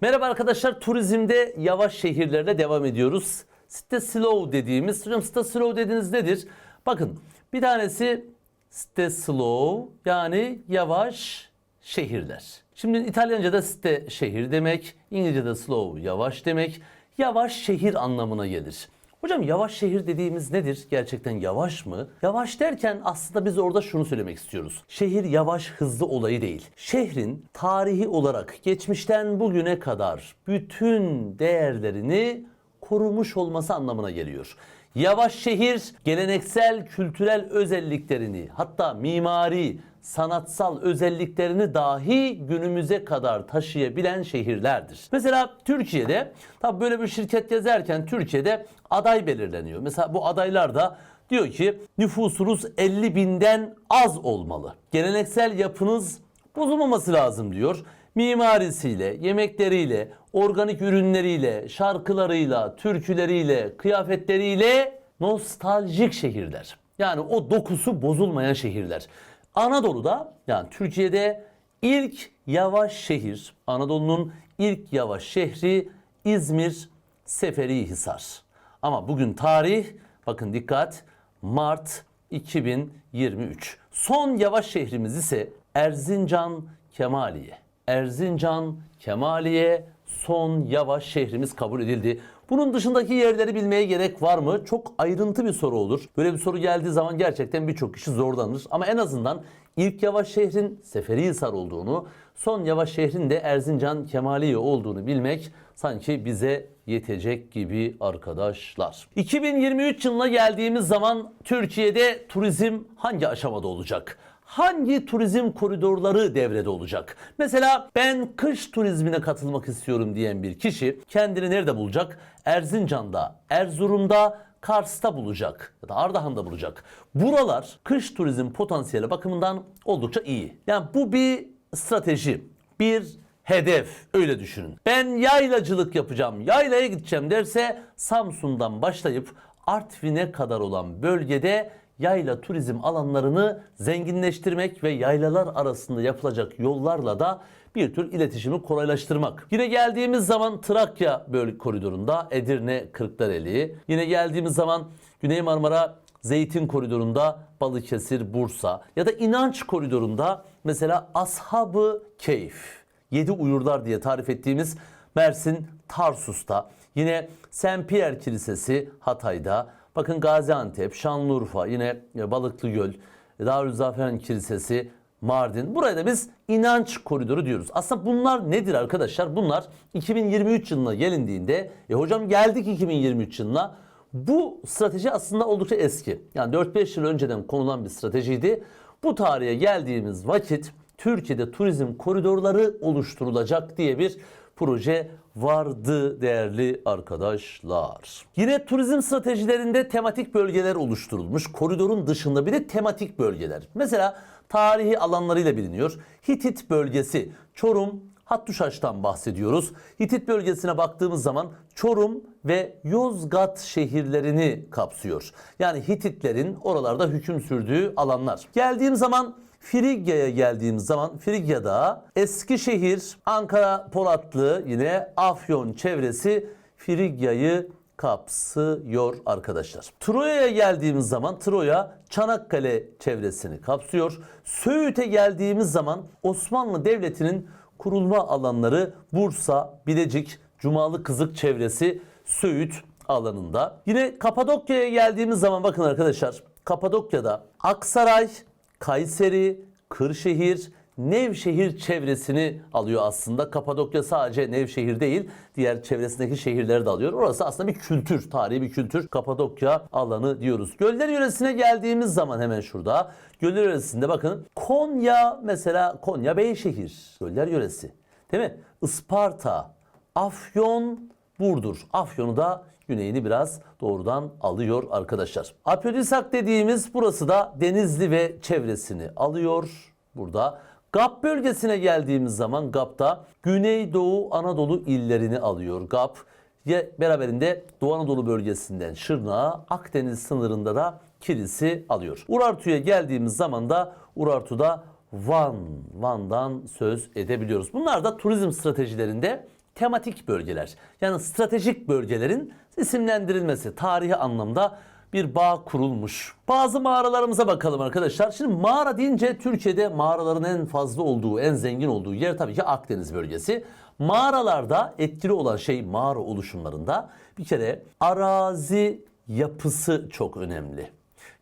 Merhaba arkadaşlar, turizmde yavaş şehirlerle devam ediyoruz. Site slow dediğimiz, hocam site slow dediğiniz nedir? Bakın bir tanesi site slow yani yavaş şehirler. Şimdi İtalyanca'da site şehir demek, İngilizce'de slow yavaş demek. Yavaş şehir anlamına gelir. Hocam yavaş şehir dediğimiz nedir? Gerçekten yavaş mı? Yavaş derken aslında biz orada şunu söylemek istiyoruz. Şehir yavaş hızlı olayı değil. Şehrin tarihi olarak geçmişten bugüne kadar bütün değerlerini korumuş olması anlamına geliyor. Yavaş şehir geleneksel kültürel özelliklerini hatta mimari, sanatsal özelliklerini dahi günümüze kadar taşıyabilen şehirlerdir. Mesela Türkiye'de tabi böyle bir şirket gezerken Türkiye'de aday belirleniyor. Mesela bu adaylar da diyor ki nüfusunuz 50 binden az olmalı. Geleneksel yapınız bozulmaması lazım diyor. Mimarisiyle, yemekleriyle, organik ürünleriyle, şarkılarıyla, türküleriyle, kıyafetleriyle nostaljik şehirler. Yani o dokusu bozulmayan şehirler. Anadolu'da yani Türkiye'de ilk yavaş şehir, Anadolu'nun ilk yavaş şehri İzmir Seferihisar. Ama bugün tarih bakın dikkat Mart 2023. Son yavaş şehrimiz ise Erzincan Kemaliye. Erzincan Kemaliye son yavaş şehrimiz kabul edildi. Bunun dışındaki yerleri bilmeye gerek var mı? Çok ayrıntı bir soru olur. Böyle bir soru geldiği zaman gerçekten birçok kişi zorlanır. Ama en azından ilk yavaş şehrin Seferihisar olduğunu, son yavaş şehrin de Erzincan Kemaliye olduğunu bilmek sanki bize yetecek gibi arkadaşlar. 2023 yılına geldiğimiz zaman Türkiye'de turizm hangi aşamada olacak? Hangi turizm koridorları devrede olacak? Mesela ben kış turizmine katılmak istiyorum diyen bir kişi kendini nerede bulacak? Erzincan'da, Erzurum'da, Kars'ta bulacak ya da Ardahan'da bulacak. Buralar kış turizm potansiyeli bakımından oldukça iyi. Yani bu bir strateji, bir hedef öyle düşünün. Ben yaylacılık yapacağım, yaylaya gideceğim derse Samsun'dan başlayıp Artvin'e kadar olan bölgede yayla turizm alanlarını zenginleştirmek ve yaylalar arasında yapılacak yollarla da bir tür iletişimi kolaylaştırmak. Yine geldiğimiz zaman Trakya bölge koridorunda Edirne Kırklareli, yine geldiğimiz zaman Güney Marmara Zeytin koridorunda Balıkesir, Bursa. Ya da İnanç koridorunda mesela Ashabı Keyif, Yedi Uyurlar diye tarif ettiğimiz Mersin Tarsus'ta, yine Saint Pierre Kilisesi Hatay'da, bakın Gaziantep, Şanlıurfa, yine Balıklı Göl, Darülzafer'in Kilisesi Mardin. Buraya da biz inanç koridoru diyoruz. Aslında bunlar nedir arkadaşlar? Bunlar 2023 yılına gelindiğinde, e hocam geldik 2023 yılına. Bu strateji aslında oldukça eski. Yani 4-5 yıl önceden konulan bir stratejiydi. Bu tarihe geldiğimiz vakit Türkiye'de turizm koridorları oluşturulacak diye bir proje vardı değerli arkadaşlar. Yine turizm stratejilerinde tematik bölgeler oluşturulmuş. Koridorun dışında bir de tematik bölgeler. Mesela tarihi alanlarıyla biliniyor. Hitit bölgesi, Çorum, Hattuşaş'tan bahsediyoruz. Hitit bölgesine baktığımız zaman Çorum ve Yozgat şehirlerini kapsıyor. Yani Hititlerin oralarda hüküm sürdüğü alanlar. Geldiğim zaman Frigya'ya geldiğimiz zaman Frigya'da Eskişehir, Ankara, Polatlı yine Afyon çevresi Frigya'yı kapsıyor arkadaşlar. Troya'ya geldiğimiz zaman Troya Çanakkale çevresini kapsıyor. Söğüt'e geldiğimiz zaman Osmanlı Devleti'nin kurulma alanları Bursa, Bilecik, Cumalı Kızık çevresi Söğüt alanında. Yine Kapadokya'ya geldiğimiz zaman bakın arkadaşlar Kapadokya'da Aksaray, Kayseri, Kırşehir, Nevşehir çevresini alıyor aslında. Kapadokya sadece Nevşehir değil, diğer çevresindeki şehirleri de alıyor. Orası aslında bir kültür, tarihi bir kültür. Kapadokya alanı diyoruz. Göller yöresine geldiğimiz zaman hemen şurada. Göller yöresinde bakın Konya mesela Konya Beyşehir. Göller yöresi. Değil mi? Isparta, Afyon, Burdur. Afyon'u da güneyini biraz doğrudan alıyor arkadaşlar. Apyodisak dediğimiz burası da Denizli ve çevresini alıyor burada. GAP bölgesine geldiğimiz zaman GAP'ta Güneydoğu Anadolu illerini alıyor GAP. Beraberinde Doğu Anadolu bölgesinden Şırnağa, Akdeniz sınırında da Kilis'i alıyor. Urartu'ya geldiğimiz zaman da Urartu'da Van, Van'dan söz edebiliyoruz. Bunlar da turizm stratejilerinde tematik bölgeler. Yani stratejik bölgelerin isimlendirilmesi tarihi anlamda bir bağ kurulmuş. Bazı mağaralarımıza bakalım arkadaşlar. Şimdi mağara deyince Türkiye'de mağaraların en fazla olduğu, en zengin olduğu yer tabii ki Akdeniz bölgesi. Mağaralarda etkili olan şey mağara oluşumlarında bir kere arazi yapısı çok önemli.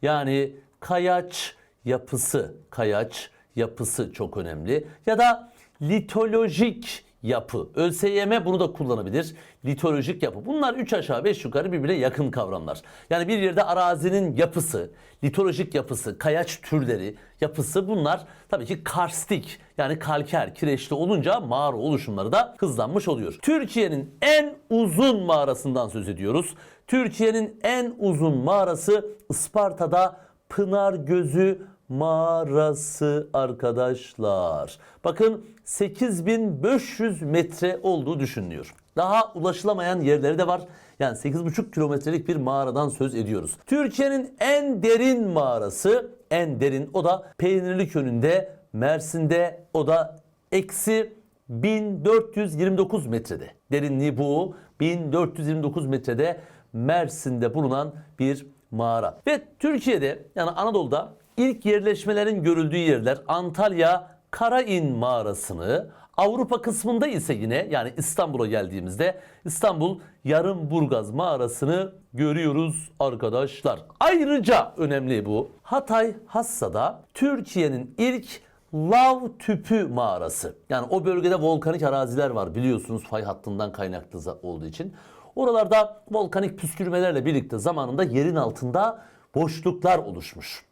Yani kayaç yapısı, kayaç yapısı çok önemli. Ya da litolojik yapı. ÖSYM bunu da kullanabilir. Litolojik yapı. Bunlar 3 aşağı 5 yukarı birbirine yakın kavramlar. Yani bir yerde arazinin yapısı, litolojik yapısı, kayaç türleri yapısı bunlar tabii ki karstik yani kalker, kireçli olunca mağara oluşumları da hızlanmış oluyor. Türkiye'nin en uzun mağarasından söz ediyoruz. Türkiye'nin en uzun mağarası Isparta'da Pınar Gözü mağarası arkadaşlar. Bakın 8500 metre olduğu düşünülüyor. Daha ulaşılamayan yerleri de var. Yani 8,5 kilometrelik bir mağaradan söz ediyoruz. Türkiye'nin en derin mağarası, en derin o da Peynirli önünde Mersin'de o da eksi 1429 metrede. Derinliği bu. 1429 metrede Mersin'de bulunan bir mağara. Ve Türkiye'de yani Anadolu'da ilk yerleşmelerin görüldüğü yerler Antalya Karain mağarasını, Avrupa kısmında ise yine yani İstanbul'a geldiğimizde İstanbul Yarımburgaz mağarasını görüyoruz arkadaşlar. Ayrıca önemli bu. Hatay Hassa'da Türkiye'nin ilk lav tüpü mağarası. Yani o bölgede volkanik araziler var biliyorsunuz fay hattından kaynaklı olduğu için. Oralarda volkanik püskürmelerle birlikte zamanında yerin altında boşluklar oluşmuş.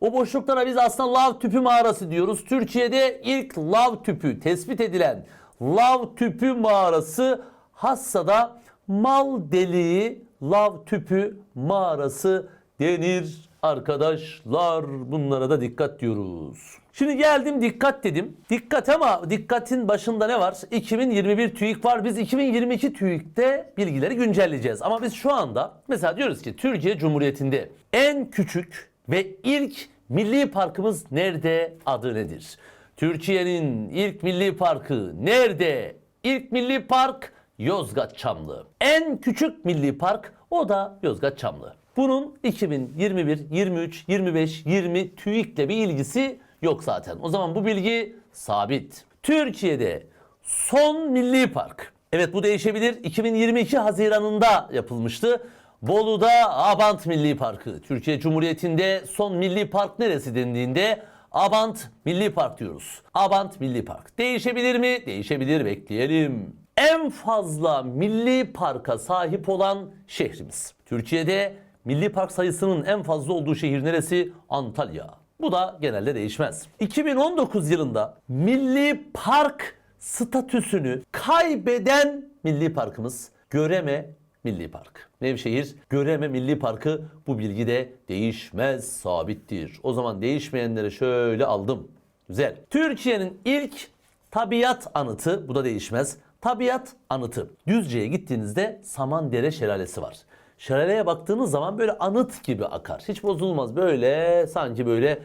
O boşluklara biz aslında lav tüpü mağarası diyoruz. Türkiye'de ilk lav tüpü tespit edilen lav tüpü mağarası Hassa'da mal deliği lav tüpü mağarası denir arkadaşlar. Bunlara da dikkat diyoruz. Şimdi geldim dikkat dedim. Dikkat ama dikkatin başında ne var? 2021 TÜİK var. Biz 2022 TÜİK'te bilgileri güncelleyeceğiz. Ama biz şu anda mesela diyoruz ki Türkiye Cumhuriyeti'nde en küçük ve ilk milli parkımız nerede? Adı nedir? Türkiye'nin ilk milli parkı nerede? İlk milli park Yozgat Çamlı. En küçük milli park o da Yozgat Çamlı. Bunun 2021, 23, 25, 20 TÜİK'le bir ilgisi yok zaten. O zaman bu bilgi sabit. Türkiye'de son milli park. Evet bu değişebilir. 2022 Haziran'ında yapılmıştı. Bolu'da Abant Milli Parkı. Türkiye Cumhuriyeti'nde son milli park neresi dendiğinde Abant Milli Park diyoruz. Abant Milli Park. Değişebilir mi? Değişebilir bekleyelim. En fazla milli parka sahip olan şehrimiz. Türkiye'de milli park sayısının en fazla olduğu şehir neresi? Antalya. Bu da genelde değişmez. 2019 yılında milli park statüsünü kaybeden milli parkımız Göreme Milli Park. Nevşehir Göreme Milli Parkı bu bilgi de değişmez, sabittir. O zaman değişmeyenleri şöyle aldım. Güzel. Türkiye'nin ilk tabiat anıtı, bu da değişmez. Tabiat anıtı. Düzce'ye gittiğinizde Samandere Şelalesi var. Şelaleye baktığınız zaman böyle anıt gibi akar. Hiç bozulmaz. Böyle sanki böyle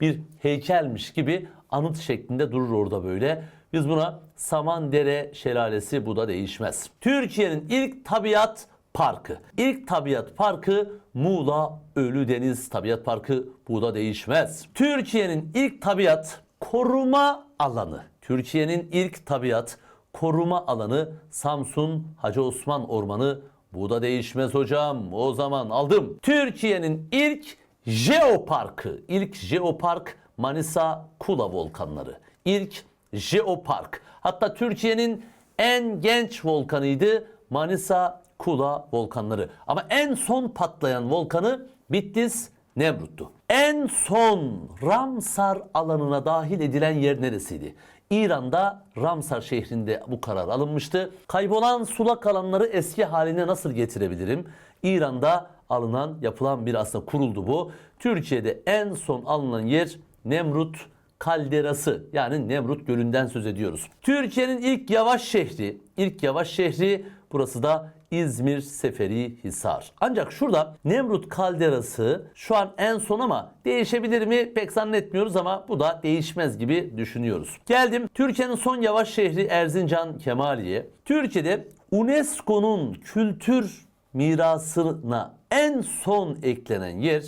bir heykelmiş gibi anıt şeklinde durur orada böyle. Biz buna Samandere Şelalesi bu da değişmez. Türkiye'nin ilk tabiat parkı. İlk tabiat parkı Muğla Ölüdeniz Tabiat Parkı bu da değişmez. Türkiye'nin ilk tabiat koruma alanı. Türkiye'nin ilk tabiat koruma alanı Samsun Hacı Osman Ormanı bu da değişmez hocam. O zaman aldım. Türkiye'nin ilk jeoparkı. İlk jeopark Manisa Kula volkanları. İlk jeopark. Hatta Türkiye'nin en genç volkanıydı Manisa Kula volkanları. Ama en son patlayan volkanı Bitlis Nemrut'tu. En son Ramsar alanına dahil edilen yer neresiydi? İran'da Ramsar şehrinde bu karar alınmıştı. Kaybolan sulak alanları eski haline nasıl getirebilirim? İran'da alınan, yapılan bir aslında kuruldu bu. Türkiye'de en son alınan yer Nemrut kalderası yani Nemrut Gölü'nden söz ediyoruz. Türkiye'nin ilk yavaş şehri, ilk yavaş şehri Burası da İzmir Seferi Hisar. Ancak şurada Nemrut kalderası şu an en son ama değişebilir mi pek zannetmiyoruz ama bu da değişmez gibi düşünüyoruz. Geldim Türkiye'nin son yavaş şehri Erzincan Kemaliye. Türkiye'de UNESCO'nun kültür mirasına en son eklenen yer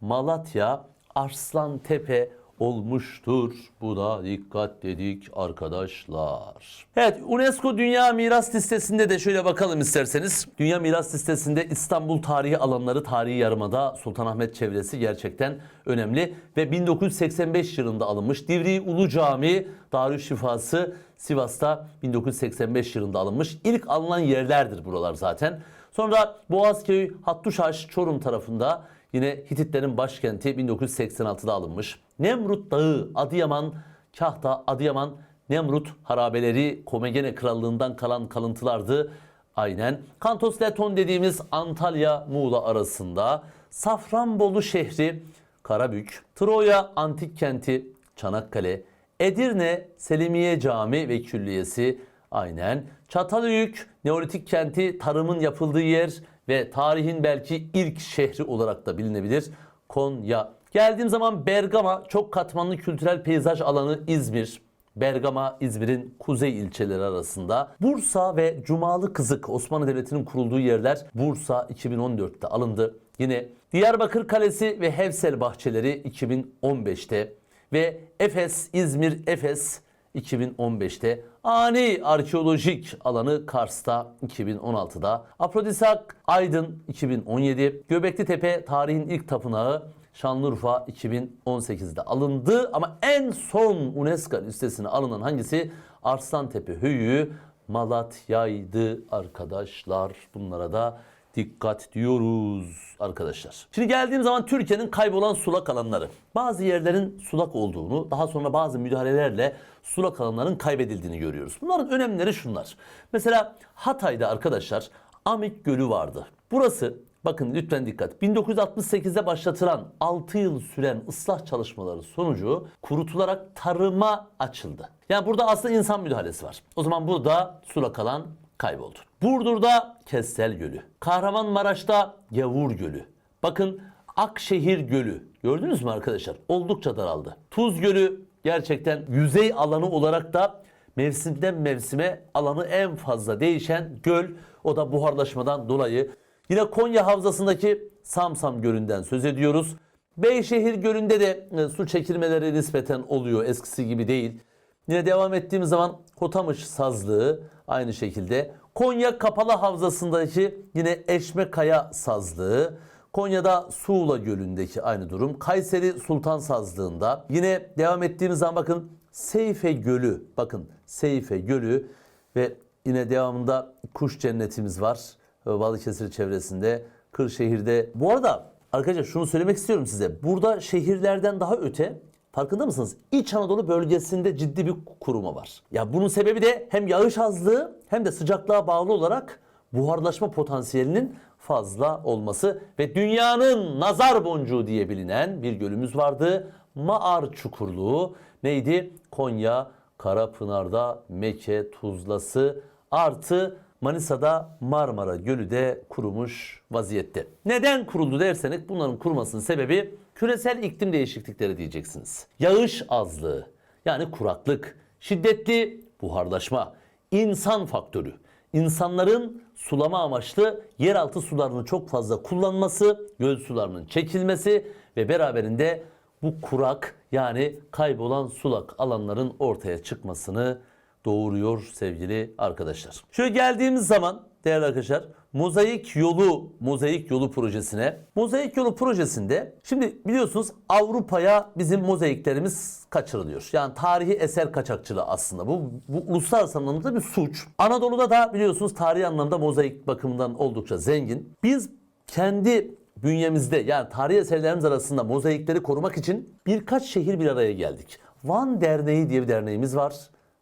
Malatya Arslantepe olmuştur. Bu da dikkat dedik arkadaşlar. Evet UNESCO Dünya Miras Listesi'nde de şöyle bakalım isterseniz. Dünya Miras Listesi'nde İstanbul Tarihi Alanları Tarihi Yarımada Sultanahmet çevresi gerçekten önemli. Ve 1985 yılında alınmış. Divriği Ulu Cami Darüşşifası Sivas'ta 1985 yılında alınmış. İlk alınan yerlerdir buralar zaten. Sonra Boğazköy, Hattuşaş, Çorum tarafında yine Hititlerin başkenti 1986'da alınmış. Nemrut Dağı, Adıyaman, Kahta, Adıyaman, Nemrut harabeleri Komegene Krallığından kalan kalıntılardı. Aynen. Kantos Leton dediğimiz Antalya Muğla arasında Safranbolu şehri Karabük, Troya antik kenti Çanakkale, Edirne Selimiye Cami ve Külliyesi aynen. Çatalhöyük Neolitik kenti tarımın yapıldığı yer ve tarihin belki ilk şehri olarak da bilinebilir. Konya. Geldiğim zaman Bergama çok katmanlı kültürel peyzaj alanı İzmir. Bergama İzmir'in kuzey ilçeleri arasında. Bursa ve Cumalı Kızık Osmanlı Devleti'nin kurulduğu yerler Bursa 2014'te alındı. Yine Diyarbakır Kalesi ve Hevsel Bahçeleri 2015'te ve Efes, İzmir, Efes 2015'te, ani arkeolojik alanı Kars'ta 2016'da, Afrodisak Aydın 2017, Göbekli Tepe tarihin ilk tapınağı Şanlıurfa 2018'de alındı ama en son UNESCO listesine alınan hangisi? Arslantepe Höyüğü Malatya'ydı arkadaşlar. Bunlara da dikkat diyoruz arkadaşlar. Şimdi geldiğim zaman Türkiye'nin kaybolan sulak alanları. Bazı yerlerin sulak olduğunu, daha sonra bazı müdahalelerle sulak alanların kaybedildiğini görüyoruz. Bunların önemleri şunlar. Mesela Hatay'da arkadaşlar Amik Gölü vardı. Burası bakın lütfen dikkat. 1968'de başlatılan 6 yıl süren ıslah çalışmaları sonucu kurutularak tarıma açıldı. Yani burada aslında insan müdahalesi var. O zaman burada sulak alan kayboldu. Burdur'da Kessel Gölü. Kahramanmaraş'ta Yavur Gölü. Bakın Akşehir Gölü. Gördünüz mü arkadaşlar? Oldukça daraldı. Tuz Gölü gerçekten yüzey alanı olarak da mevsimden mevsime alanı en fazla değişen göl. O da buharlaşmadan dolayı. Yine Konya Havzası'ndaki Samsam Gölü'nden söz ediyoruz. Beyşehir Gölü'nde de e, su çekilmeleri nispeten oluyor. Eskisi gibi değil. Yine devam ettiğimiz zaman Kotamış Sazlığı aynı şekilde. Konya Kapalı Havzası'ndaki yine Eşme Kaya Sazlığı. Konya'da Suğla Gölü'ndeki aynı durum. Kayseri Sultan Sazlığı'nda. Yine devam ettiğimiz zaman bakın Seyfe Gölü. Bakın Seyfe Gölü ve yine devamında kuş cennetimiz var. Balıkesir çevresinde. Kırşehir'de. Bu arada arkadaşlar şunu söylemek istiyorum size. Burada şehirlerden daha öte Farkında mısınız? İç Anadolu bölgesinde ciddi bir kuruma var. Ya bunun sebebi de hem yağış azlığı hem de sıcaklığa bağlı olarak buharlaşma potansiyelinin fazla olması ve dünyanın nazar boncuğu diye bilinen bir gölümüz vardı. Mağar Çukurluğu neydi? Konya, Karapınar'da Mekke, Tuzlası artı Manisa'da Marmara Gölü de kurumuş vaziyette. Neden kuruldu derseniz bunların kurumasının sebebi küresel iklim değişiklikleri diyeceksiniz. Yağış azlığı yani kuraklık, şiddetli buharlaşma, insan faktörü. İnsanların sulama amaçlı yeraltı sularını çok fazla kullanması, göl sularının çekilmesi ve beraberinde bu kurak yani kaybolan sulak alanların ortaya çıkmasını doğuruyor sevgili arkadaşlar. Şöyle geldiğimiz zaman değerli arkadaşlar Mozaik Yolu Mozaik Yolu projesine. Mozaik Yolu projesinde şimdi biliyorsunuz Avrupa'ya bizim mozaiklerimiz kaçırılıyor. Yani tarihi eser kaçakçılığı aslında. Bu, bu uluslararası anlamda bir suç. Anadolu'da da biliyorsunuz tarihi anlamda mozaik bakımından oldukça zengin. Biz kendi bünyemizde yani tarihi eserlerimiz arasında mozaikleri korumak için birkaç şehir bir araya geldik. Van Derneği diye bir derneğimiz var.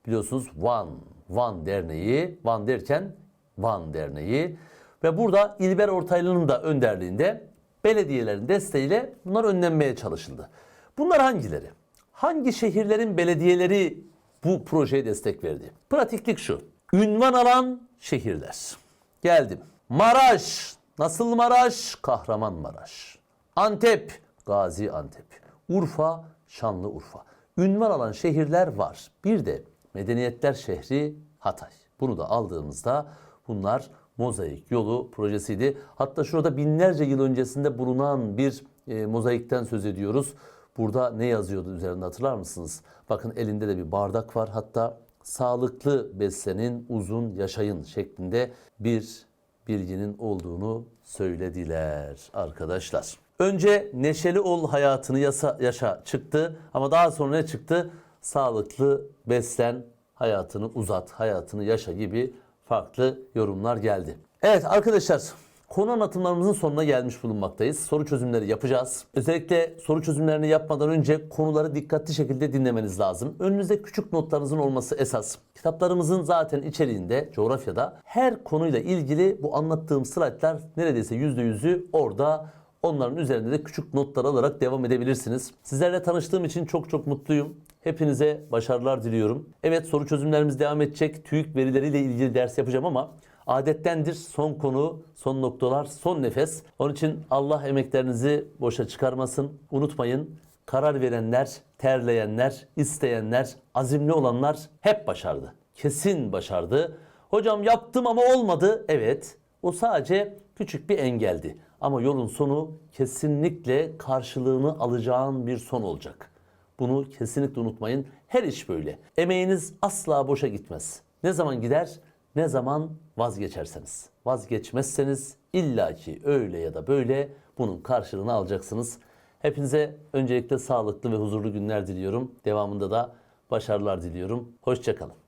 Biliyorsunuz Van, Van Derneği, Van derken Van Derneği ve burada İlber Ortaylı'nın da önderliğinde belediyelerin desteğiyle bunlar önlenmeye çalışıldı. Bunlar hangileri? Hangi şehirlerin belediyeleri bu projeye destek verdi? Pratiklik şu. Ünvan alan şehirler. Geldim. Maraş. Nasıl Maraş? Kahramanmaraş. Antep. Gazi Antep. Urfa. Şanlıurfa. Ünvan alan şehirler var. Bir de medeniyetler şehri Hatay. Bunu da aldığımızda bunlar mozaik yolu projesiydi. Hatta şurada binlerce yıl öncesinde bulunan bir e, mozaikten söz ediyoruz. Burada ne yazıyordu üzerinde hatırlar mısınız? Bakın elinde de bir bardak var. Hatta sağlıklı beslenin, uzun yaşayın şeklinde bir bilginin olduğunu söylediler arkadaşlar. Önce neşeli ol hayatını yasa, yaşa çıktı ama daha sonra ne çıktı? Sağlıklı beslen, hayatını uzat, hayatını yaşa gibi farklı yorumlar geldi. Evet arkadaşlar konu anlatımlarımızın sonuna gelmiş bulunmaktayız. Soru çözümleri yapacağız. Özellikle soru çözümlerini yapmadan önce konuları dikkatli şekilde dinlemeniz lazım. Önünüzde küçük notlarınızın olması esas. Kitaplarımızın zaten içeriğinde, coğrafyada her konuyla ilgili bu anlattığım slaytlar neredeyse %100'ü orada Onların üzerinde de küçük notlar alarak devam edebilirsiniz. Sizlerle tanıştığım için çok çok mutluyum. Hepinize başarılar diliyorum. Evet soru çözümlerimiz devam edecek. TÜİK verileriyle ilgili ders yapacağım ama adettendir son konu, son noktalar, son nefes. Onun için Allah emeklerinizi boşa çıkarmasın. Unutmayın karar verenler, terleyenler, isteyenler, azimli olanlar hep başardı. Kesin başardı. Hocam yaptım ama olmadı. Evet. O sadece küçük bir engeldi. Ama yolun sonu kesinlikle karşılığını alacağın bir son olacak. Bunu kesinlikle unutmayın. Her iş böyle. Emeğiniz asla boşa gitmez. Ne zaman gider? Ne zaman vazgeçerseniz. Vazgeçmezseniz illaki öyle ya da böyle bunun karşılığını alacaksınız. Hepinize öncelikle sağlıklı ve huzurlu günler diliyorum. Devamında da başarılar diliyorum. Hoşçakalın.